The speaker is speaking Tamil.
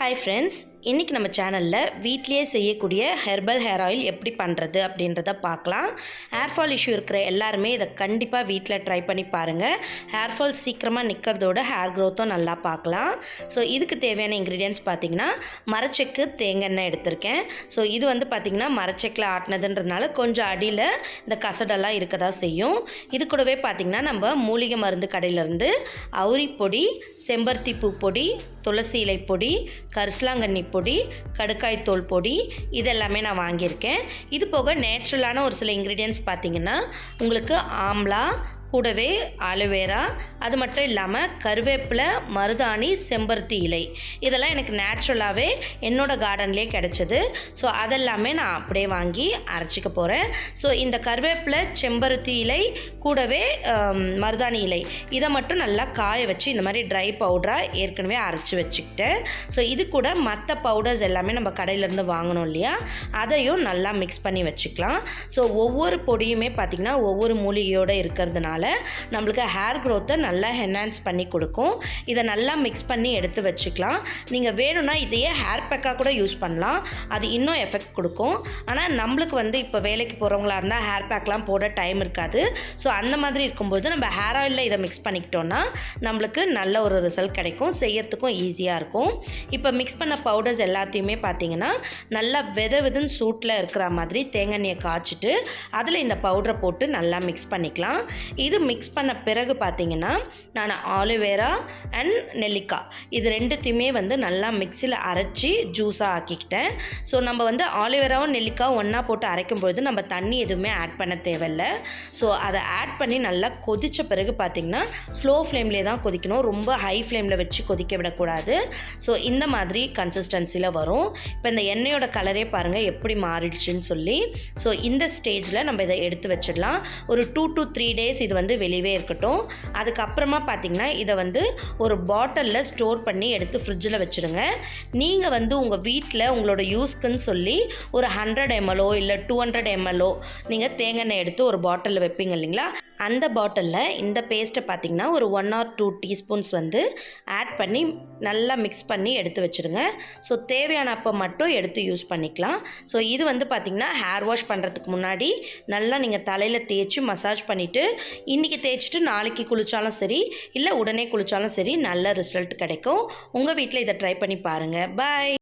Hi friends, இன்றைக்கி நம்ம சேனலில் வீட்லேயே செய்யக்கூடிய ஹெர்பல் ஹேர் ஆயில் எப்படி பண்ணுறது அப்படின்றத பார்க்கலாம். ஹேர் ஃபால் இஷ்யூ இருக்கிற எல்லாருமே இதை கண்டிப்பாக வீட்டில் ட்ரை பண்ணி பாருங்கள் ஹேர் ஃபால் சீக்கிரமாக நிற்கிறதோட ஹேர் க்ரோத்தும் நல்லா பார்க்கலாம். ஸோ இதுக்கு தேவையான இன்க்ரீடியன்ஸ் பார்த்திங்கன்னா மரச்செக்கு தேங்காய் எடுத்திருக்கேன். ஸோ இது வந்து பார்த்திங்கன்னா மரச்செக்கில் ஆட்டினதுன்றதுனால கொஞ்சம் அடியில் இந்த கசடெல்லாம் இருக்க தான் செய்யும். இது கூடவே பார்த்திங்கன்னா நம்ம மூலிகை மருந்து கடையிலேருந்து அவுரி பொடி செம்பருத்தி பூ பொடி துளசி இலை பொடி கரிசலாங்கண்ணி பொடி கடுக்காய் தோல் பொடி இதெல்லாமே நான் வாங்கியிருக்கேன். இது போக நேச்சுரலான ஒரு சில இன்க்ரீடியன்ஸ் பார்த்திங்கன்னா உங்களுக்கு ஆம்லா கூடவே அலுவேரா அது மட்டும் இல்லாமல் கருவேப்பிலை மருதாணி செம்பருத்தி இலை. இதெல்லாம் எனக்கு நேச்சுரலாகவே என்னோடய கார்டன்லேயே கிடச்சிது. ஸோ அதெல்லாமே நான் அப்படியே வாங்கி அரைச்சிக்க போகிறேன் ஸோ இந்த கருவேப்பிலை செம்பருத்தி இலை கூடவே மருதாணி இலை இதை மட்டும் நல்லா காய வச்சு இந்த மாதிரி ட்ரை பவுடராக ஏற்கனவே அரைச்சி வச்சுக்கிட்டேன். ஸோ இது கூட மற்ற பவுடர்ஸ் எல்லாமே நம்ம கடையிலேருந்து வாங்கணும் இல்லையா? அதையும் நல்லா மிக்ஸ் பண்ணி வச்சுக்கலாம். ஸோ ஒவ்வொரு பொடியுமே பார்த்திங்கன்னா ஒவ்வொரு மூலிகையோடு இருக்கிறதுனால நம்மளுக்கு ஹேர் க்ரோத்தை நல்லா என்ஹான்ஸ் பண்ணி கொடுக்கும். இதை நல்லா மிக்ஸ் பண்ணி எடுத்து வச்சுக்கலாம். நீங்கள் வேணும்னா இதையே ஹேர் பேக்காக கூட யூஸ் பண்ணலாம். அது இன்னும் எஃபெக்ட் கொடுக்கும். ஆனால் நம்மளுக்கு வந்து இப்போ வேலைக்கு போகிறவங்களா இருந்தால் ஹேர் பேக்லாம் போட டைம் இருக்காது. ஸோ அந்த மாதிரி இருக்கும்போது நம்ம ஹேர் ஆயிலில் இதை மிக்ஸ் பண்ணிக்கிட்டோன்னா நம்மளுக்கு நல்ல ஒரு ரிசல்ட் கிடைக்கும். செய்யறதுக்கும் ஈஸியாக இருக்கும். இப்போ மிக்ஸ் பண்ண பவுடர்ஸ் எல்லாத்தையுமே பார்த்தீங்கன்னா நல்லா வெத வெதுன்னு சூட்டில் இருக்கிற மாதிரி தேங்காய் எண்ணெயை காய்ச்சிட்டு அதில் இந்த பவுடரை போட்டு நல்லா மிக்ஸ் பண்ணிக்கலாம். இது மிக்ஸ் பண்ண பிறகு பார்த்தீங்கன்னா நான் ஆலிவேரா அண்ட் நெல்லிக்காய் இது ரெண்டுத்தையுமே வந்து நல்லா மிக்சியில் அரைச்சி ஜூஸாக ஆக்கிக்கிட்டேன். ஸோ நம்ம வந்து ஆலிவேராவும் நெல்லிக்காவும் ஒன்றா போட்டு அரைக்கும் பொழுது நம்ம தண்ணி எதுவுமே ஆட் பண்ண தேவையில்ல. ஸோ அதை ஆட் பண்ணி நல்லா கொதித்த பிறகு பார்த்திங்கன்னா ஸ்லோ ஃப்ளேம்லேயே தான் கொதிக்கணும். ரொம்ப ஹை ஃப்ளேமில் வச்சு கொதிக்க விடக்கூடாது. ஸோ இந்த மாதிரி கன்சிஸ்டன்சியில் வரும். இப்போ இந்த எண்ணெயோட கலரே பாருங்கள் எப்படி மாறிடுச்சுன்னு சொல்லி. ஸோ இந்த ஸ்டேஜில் நம்ம இதை எடுத்து வச்சிடலாம். ஒரு டூ டு த்ரீ டேஸ் இது வந்து வெளியவே இருக்கட்டும். அதுக்கப்புறமா பார்த்தீங்கன்னா இதை வந்து ஒரு பாட்டிலில் ஸ்டோர் பண்ணி எடுத்து ஃப்ரிட்ஜில் வச்சுருங்க. நீங்கள் வந்து உங்கள் வீட்டில் உங்களோட யூஸ்க்குன்னு சொல்லி ஒரு ஹண்ட்ரட் எம்எல்ஓ இல்லை டூ ஹண்ட்ரட் எம்எல்ஓ நீங்கள் தேங்காய் எண்ணெய் எடுத்து ஒரு பாட்டிலில் வைப்பீங்க இல்லைங்களா? அந்த பாட்டிலில் இந்த பேஸ்ட்டை பார்த்தீங்கன்னா ஒரு ஒன் ஆர் டூ டீஸ்பூன்ஸ் வந்து ஆட் பண்ணி நல்லா மிக்ஸ் பண்ணி எடுத்து வச்சுருங்க. ஸோ தேவையான அப்போ மட்டும் எடுத்து யூஸ் பண்ணிக்கலாம். ஸோ இது வந்து பார்த்திங்கன்னா ஹேர் வாஷ் பண்ணுறதுக்கு முன்னாடி நல்லா நீங்கள் தலையில் தேய்ச்சி மசாஜ் பண்ணிவிட்டு இன்றைக்கி தேய்ச்சிட்டு நாளைக்கு குளித்தாலும் சரி இல்லை உடனே குளித்தாலும் சரி நல்ல ரிசல்ட் கிடைக்கும். உங்கள் வீட்டில் இதை ட்ரை பண்ணி பாருங்கள் பாய்